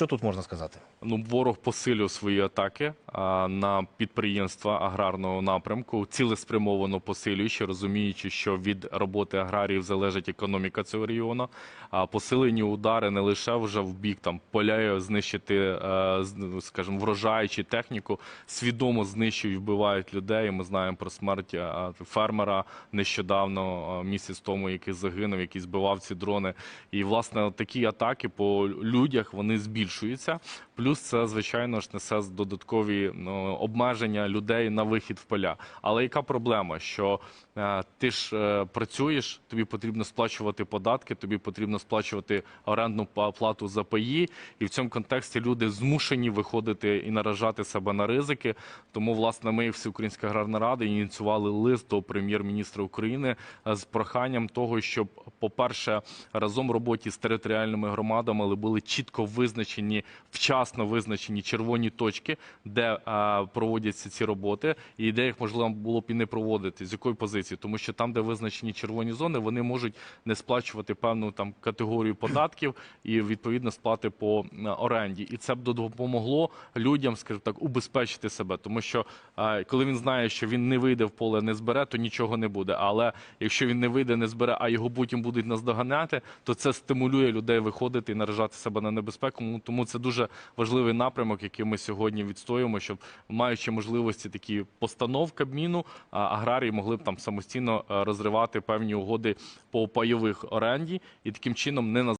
Що тут можна сказати? Ну, ворог посилює свої атаки а, на підприємства аграрного напрямку, цілеспрямовано посилюючи, розуміючи, що від роботи аграріїв залежить економіка цього регіону. А посилені удари не лише вже в бік там поля знищити, е, з- ну, скажімо, врожай чи техніку, свідомо знищують, вбивають людей. Ми знаємо про смерть е, фермера нещодавно е, місяць тому, який загинув, який збивав ці дрони. І власне такі атаки по людях вони збільшуються. Плюс це звичайно ж несе додаткові ну, обмеження людей на вихід в поля. Але яка проблема? Що е, ти ж е, працюєш, тобі потрібно сплачувати податки, тобі потрібно сплачувати орендну плату за паї, і в цьому контексті люди змушені виходити і наражати себе на ризики. Тому, власне, ми, Всеукраїнська аграрна рада, ініціювали лист до прем'єр-міністра України е, з проханням того, щоб, по-перше, разом в роботі з територіальними громадами були чітко визначені, вчасно визначені червоні точки, де е, проводяться ці роботи, і де їх можливо було б і не проводити. З якої позиції? Тому що там, де визначені червоні зони, вони можуть не сплачувати певну там категорію податків і відповідно сплати по оренді. І це б допомогло людям, скажімо так, убезпечити себе, тому що е, коли він знає, що він не вийде в поле, не збере, то нічого не буде. Але якщо він не вийде, не збере, а його потім будуть наздоганяти, то це стимулює людей виходити і наражати себе на небезпеку. Тому це дуже важливий напрямок, який ми сьогодні відстоюємо, щоб маючи можливості такі постанов Кабміну, аграрії могли б там самостійно е, розривати певні угоди по пайових оренді і таким чином не на